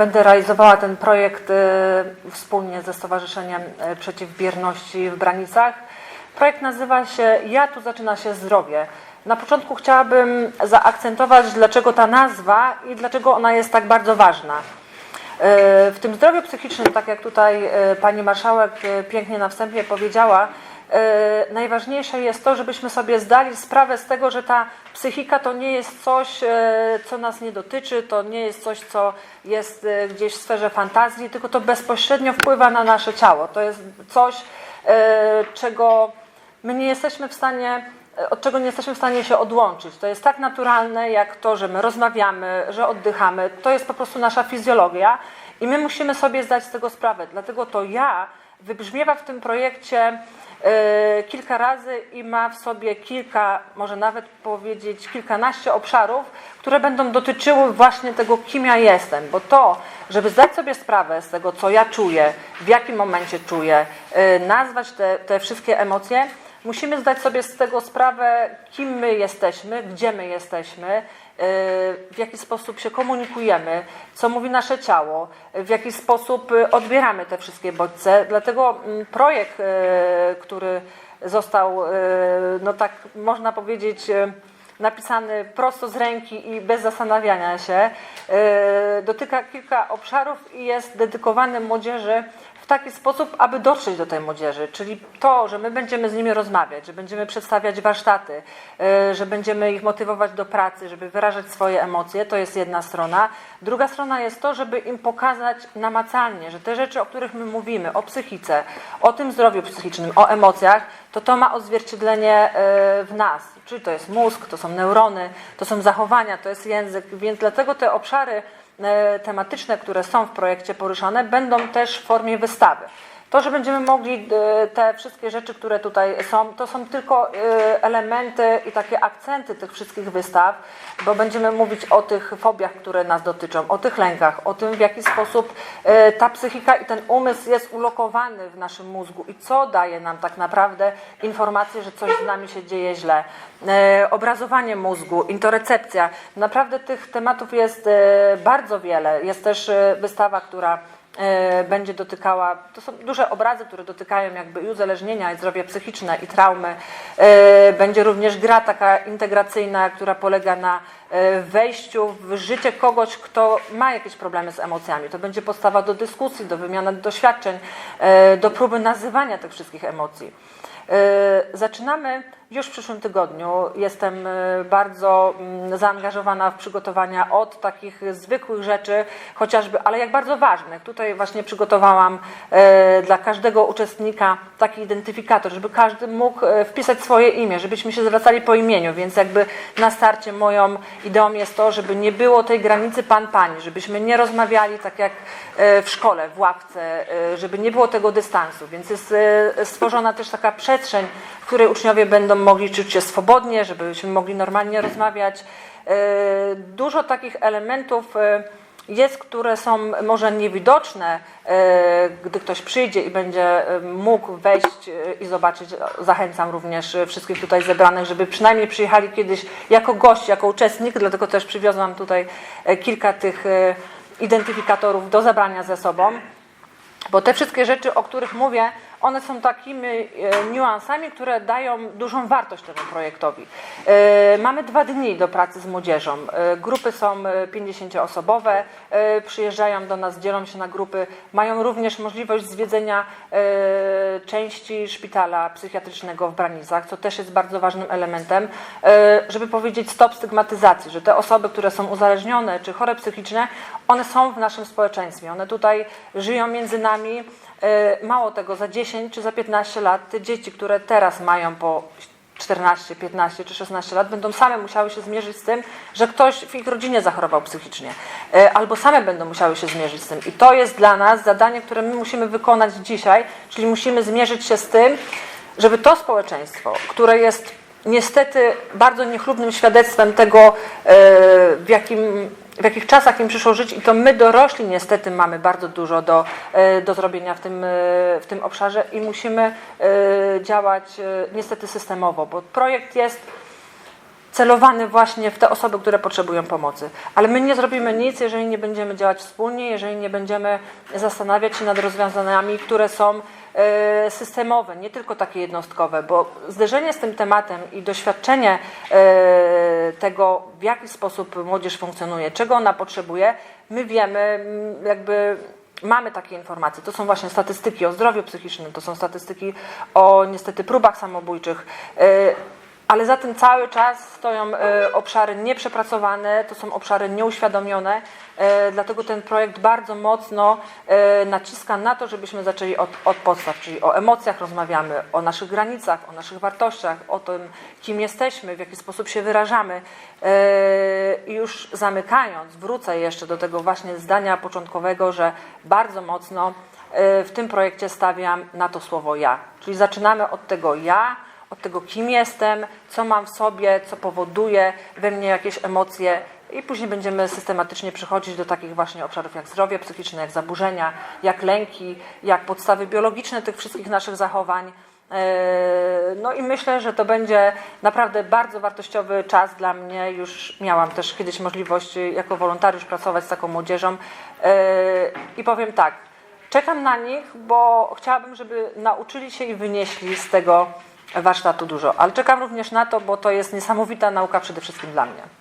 będę realizowała ten projekt e, wspólnie ze Stowarzyszeniem e, Przeciw Bierności w Branicach. Projekt nazywa się Ja tu zaczyna się zdrowie. Na początku chciałabym zaakcentować, dlaczego ta nazwa i dlaczego ona jest tak bardzo ważna. E, W tym zdrowiu psychicznym, tak jak tutaj pani marszałek pięknie na wstępie powiedziała, najważniejsze jest to, żebyśmy sobie zdali sprawę z tego, że ta psychika to nie jest coś, e, co nas nie dotyczy, to nie jest coś, co jest e, gdzieś w sferze fantazji, tylko to bezpośrednio wpływa na nasze ciało. To jest coś, e, czego my nie jesteśmy w stanie od czego nie jesteśmy w stanie się odłączyć. To jest tak naturalne, jak to, że my rozmawiamy, że oddychamy. To jest po prostu nasza fizjologia i my musimy sobie zdać z tego sprawę. Dlatego to ja wybrzmiewa w tym projekcie e, kilka razy i ma w sobie kilka, może nawet powiedzieć kilkanaście obszarów, które będą dotyczyły właśnie tego, kim ja jestem. Bo to, żeby zdać sobie sprawę z tego, co ja czuję, w jakim momencie czuję, e, nazwać te, te wszystkie emocje, Musimy zdać sobie z tego sprawę, kim my jesteśmy, gdzie my jesteśmy, yy, w jaki sposób się komunikujemy, co mówi nasze ciało, w jaki sposób y, odbieramy te wszystkie bodźce. Dlatego mm, projekt, yy, który został, yy, no tak można powiedzieć, napisany prosto z ręki i bez zastanawiania się, dotyka kilka obszarów i jest dedykowany młodzieży taki sposób, aby dotrzeć do tej młodzieży. Czyli to, że my będziemy z nimi rozmawiać, że będziemy przedstawiać warsztaty, yy, że będziemy ich motywować do pracy, żeby wyrażać swoje emocje, to jest jedna strona. Druga strona jest to, żeby im pokazać namacalnie, że te rzeczy, o których my mówimy, o psychice, o tym zdrowiu psychicznym, o emocjach, to to ma odzwierciedlenie yy, w nas. Czyli to jest mózg, to są neurony, to są zachowania, to jest język, więc dlatego te obszary e, tematyczne, które są w projekcie poruszane, będą też w formie wystawy. To, że będziemy mogli e, te wszystkie rzeczy, które tutaj są, to są tylko e, elementy i takie akcenty tych wszystkich wystaw, bo będziemy mówić o tych fobiach, które nas dotyczą, o tych lękach, o tym, w jaki sposób e, ta psychika i ten umysł jest ulokowany w naszym mózgu i co daje nam tak naprawdę informację, że coś z nami się dzieje źle. Obrazowanie mózgu, interocepcja. Naprawdę tych tematów jest bardzo wiele. Jest też wystawa, która będzie dotykała, to są duże obrazy, które dotykają jakby i uzależnienia, i zdrowie psychiczne, i traumy. E, Będzie również gra taka integracyjna, która polega na e, wejściu w życie kogoś, kto ma jakieś problemy z emocjami. To będzie podstawa do dyskusji, do wymiany doświadczeń, e, do próby nazywania tych wszystkich emocji. E, Zaczynamy już w przyszłym tygodniu. Jestem e, bardzo mm, zaangażowana w przygotowania od takich zwykłych rzeczy, chociażby, ale jak bardzo ważnych. Tutaj właśnie przygotowałam e, dla każdego uczestnika taki identyfikator, żeby każdy mógł e, wpisać swoje imię, żebyśmy się zwracali po imieniu, więc jakby na starcie moją ideą jest to, żeby nie było tej granicy pan-pani, żebyśmy nie rozmawiali tak jak w szkole, w ławce, żeby nie było tego dystansu, więc jest stworzona też taka przestrzeń, w której uczniowie będą mogli czuć się swobodnie, żebyśmy mogli normalnie rozmawiać. E, Dużo takich elementów e, jest, które są może niewidoczne, e, gdy ktoś przyjdzie i będzie mógł wejść i zobaczyć. Zachęcam również wszystkich tutaj zebranych, żeby przynajmniej przyjechali kiedyś jako gość, jako uczestnik, dlatego też przywiozłam tutaj kilka tych identyfikatorów do zabrania ze sobą. Bo te wszystkie rzeczy, o których mówię, one są takimi e, niuansami, które dają dużą wartość temu projektowi. E, Mamy dwa dni do pracy z młodzieżą. E, Grupy są e, 50-osobowe, e, przyjeżdżają do nas, dzielą się na grupy, mają również możliwość zwiedzenia części szpitala psychiatrycznego w Branicach, co też jest bardzo ważnym elementem, żeby powiedzieć stop stygmatyzacji, że te osoby, które są uzależnione czy chore psychiczne, one są w naszym społeczeństwie, one tutaj żyją między nami. E, Mało tego, za 10 czy za 15 lat te dzieci, które teraz mają po 14, 15 czy 16 lat, będą same musiały się zmierzyć z tym, że ktoś w ich rodzinie zachorował psychicznie, E, albo same będą musiały się zmierzyć z tym. I to jest dla nas zadanie, które my musimy wykonać dzisiaj, czyli musimy zmierzyć się z tym, żeby to społeczeństwo, które jest niestety bardzo niechlubnym świadectwem tego, e, w, jakim, w jakich czasach im przyszło żyć i to my dorośli niestety mamy bardzo dużo do, e, do zrobienia w tym, e, w tym obszarze i musimy e, działać niestety systemowo, bo projekt jest celowany właśnie w te osoby, które potrzebują pomocy. Ale my nie zrobimy nic, jeżeli nie będziemy działać wspólnie, jeżeli nie będziemy zastanawiać się nad rozwiązaniami, które są e, systemowe, nie tylko takie jednostkowe, bo zderzenie z tym tematem i doświadczenie e, tego, w jaki sposób młodzież funkcjonuje, czego ona potrzebuje, my wiemy, m, jakby mamy takie informacje. To są właśnie statystyki o zdrowiu psychicznym, to są statystyki o niestety próbach samobójczych. Ale za tym cały czas stoją e, obszary nieprzepracowane, to są obszary nieuświadomione, e, dlatego ten projekt bardzo mocno e, naciska na to, żebyśmy zaczęli od, od podstaw, czyli o emocjach rozmawiamy, o naszych granicach, o naszych wartościach, o tym, kim jesteśmy, w jaki sposób się wyrażamy. I już zamykając, wrócę jeszcze do tego właśnie zdania początkowego, że bardzo mocno w tym projekcie stawiam na to słowo ja. Czyli zaczynamy od tego ja, od tego, kim jestem, co mam w sobie, co powoduje we mnie jakieś emocje, i później będziemy systematycznie przechodzić do takich właśnie obszarów jak zdrowie psychiczne, jak zaburzenia, jak lęki, jak podstawy biologiczne tych wszystkich naszych zachowań. Eee, No i myślę, że to będzie naprawdę bardzo wartościowy czas dla mnie. Już miałam też kiedyś możliwość jako wolontariusz pracować z taką młodzieżą. Eee, I powiem tak, czekam na nich, bo chciałabym, żeby nauczyli się i wynieśli z tego warsztatu dużo. Ale czekam również na to, bo to jest niesamowita nauka przede wszystkim dla mnie.